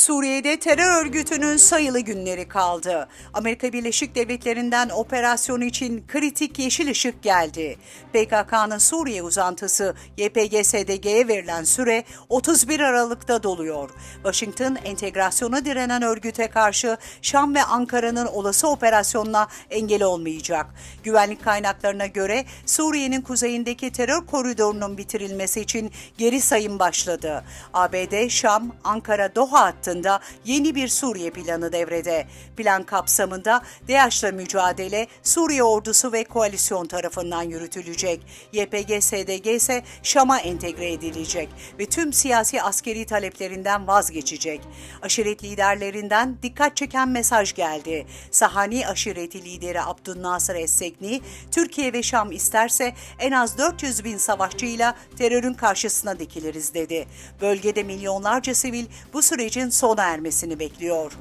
Suriye'de terör örgütünün sayılı günleri kaldı. Amerika Birleşik Devletleri'nden operasyon için kritik yeşil ışık geldi. PKK'nın Suriye uzantısı YPG-SDG'ye verilen süre 31 Aralık'ta doluyor. Washington entegrasyona direnen örgüte karşı Şam ve Ankara'nın olası operasyonuna engel olmayacak. Güvenlik kaynaklarına göre Suriye'nin kuzeyindeki terör koridorunun bitirilmesi için geri sayım başladı. ABD, Şam, Ankara, Doha hattında yeni bir Suriye planı devrede. Plan kapsamında DAEŞ'la mücadele Suriye ordusu ve koalisyon tarafından yürütülecek. YPG-SDG ise Şam'a entegre edilecek ve tüm siyasi askeri taleplerinden vazgeçecek. Aşiret liderlerinden dikkat çeken mesaj geldi. Sahani aşireti lideri Abdülnasır Es-Sekni, Türkiye ve Şam isterse en az 400 bin savaşçıyla terörün karşısına dikiliriz dedi. Bölgede milyonlarca sivil bu sürecin sona ermesini bekliyor.